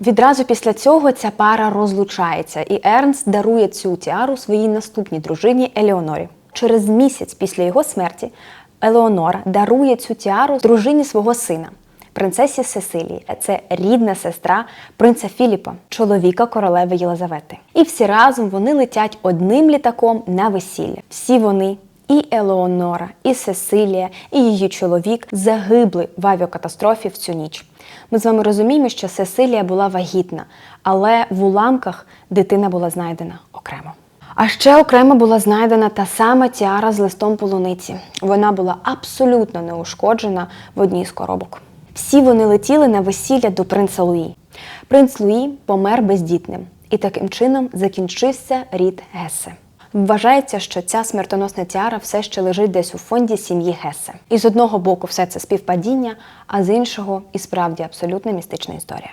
Відразу після цього ця пара розлучається, і Ернст дарує цю тіару своїй наступній дружині Елеонорі. Через місяць після його смерті Елеонора дарує цю тіару дружині свого сина, принцесі Сесилії. Це рідна сестра принца Філіпа, чоловіка королеви Єлизавети. І всі разом вони летять одним літаком на весілля. Всі вони. І Елеонора, і Сесилія, і її чоловік загибли в авіакатастрофі в цю ніч. Ми з вами розуміємо, що Сесилія була вагітна, але в уламках дитина була знайдена окремо. А ще окремо була знайдена та сама тіара з листом полуниці. Вона була абсолютно неушкоджена в одній з коробок. Всі вони летіли на весілля до принца Луї. Принц Луї помер бездітним, і таким чином закінчився рід Гесе. Вважається, що ця смертоносна тіара все ще лежить десь у фонді сім'ї Гесе. І з одного боку все це співпадіння, а з іншого і справді абсолютно містична історія.